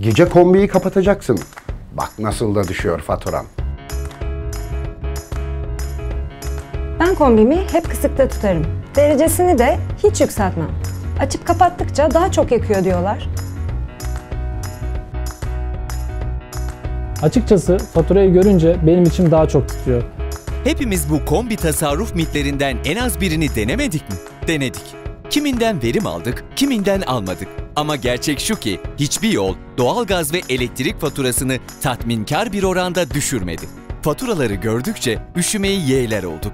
Gece kombiyi kapatacaksın. Bak nasıl da düşüyor faturan. Ben kombimi hep kısıkta tutarım. Derecesini de hiç yükseltmem. Açıp kapattıkça daha çok yakıyor diyorlar. Açıkçası faturayı görünce benim içim daha çok titriyor. Hepimiz bu kombi tasarruf mitlerinden en az birini denemedik mi? Denedik. Kiminden verim aldık, kiminden almadık. Ama gerçek şu ki hiçbir yol doğalgaz ve elektrik faturasını tatminkar bir oranda düşürmedi. Faturaları gördükçe üşümeyi yeğler olduk.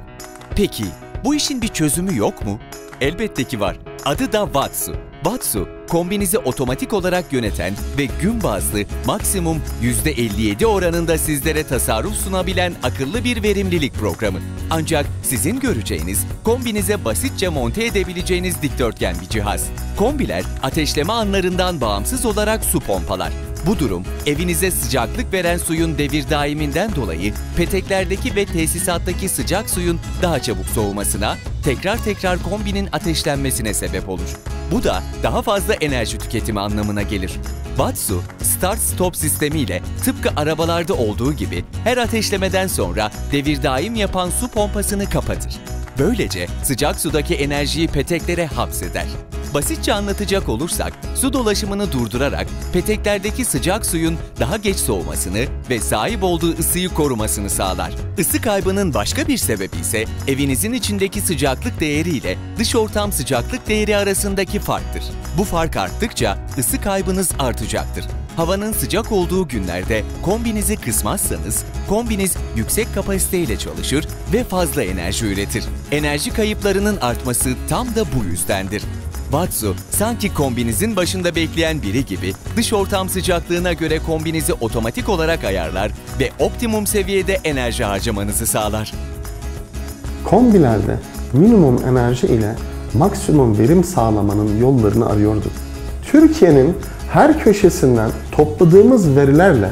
Peki bu işin bir çözümü yok mu? Elbette ki var. Adı da Vatsu. Vatsu, kombinizi otomatik olarak yöneten ve gün bazlı maksimum %57 oranında sizlere tasarruf sunabilen akıllı bir verimlilik programı. Ancak sizin göreceğiniz, kombinize basitçe monte edebileceğiniz dikdörtgen bir cihaz. Kombiler, ateşleme anlarından bağımsız olarak su pompalar. Bu durum evinize sıcaklık veren suyun devir daiminden dolayı peteklerdeki ve tesisattaki sıcak suyun daha çabuk soğumasına, tekrar tekrar kombinin ateşlenmesine sebep olur. Bu da daha fazla enerji tüketimi anlamına gelir. Batsu, start-stop sistemiyle tıpkı arabalarda olduğu gibi her ateşlemeden sonra devir daim yapan su pompasını kapatır. Böylece sıcak sudaki enerjiyi peteklere hapseder. Basitçe anlatacak olursak, su dolaşımını durdurarak peteklerdeki sıcak suyun daha geç soğumasını ve sahip olduğu ısıyı korumasını sağlar. Isı kaybının başka bir sebebi ise evinizin içindeki sıcaklık değeri ile dış ortam sıcaklık değeri arasındaki farktır. Bu fark arttıkça ısı kaybınız artacaktır. Havanın sıcak olduğu günlerde kombinizi kısmazsanız, kombiniz yüksek kapasiteyle çalışır ve fazla enerji üretir. Enerji kayıplarının artması tam da bu yüzdendir. Vatsu, sanki kombinizin başında bekleyen biri gibi dış ortam sıcaklığına göre kombinizi otomatik olarak ayarlar ve optimum seviyede enerji harcamanızı sağlar. Kombilerde minimum enerji ile maksimum verim sağlamanın yollarını arıyorduk. Türkiye'nin her köşesinden topladığımız verilerle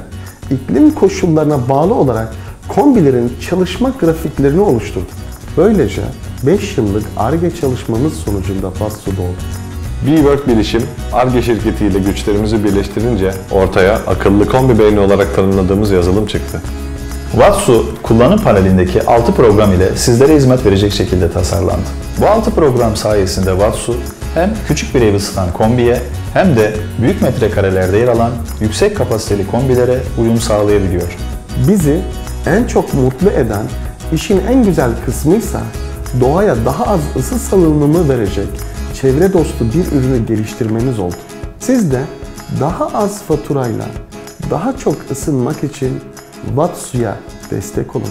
iklim koşullarına bağlı olarak kombilerin çalışma grafiklerini oluşturduk. Böylece 5 yıllık ARGE çalışmamız sonucunda Fatsu doğdu. B-Work Bilişim, ARGE şirketiyle güçlerimizi birleştirince ortaya akıllı kombi beyni olarak tanımladığımız yazılım çıktı. Vatsu, kullanım panelindeki 6 program ile sizlere hizmet verecek şekilde tasarlandı. Bu 6 program sayesinde Vatsu hem küçük bir ev ısıtan kombiye hem de büyük metrekarelerde yer alan yüksek kapasiteli kombilere uyum sağlayabiliyor. Bizi en çok mutlu eden işin en güzel kısmıysa doğaya daha az ısı salınımı verecek çevre dostu bir ürünü geliştirmeniz oldu. Siz de daha az faturayla daha çok ısınmak için Vatsu'ya destek olun.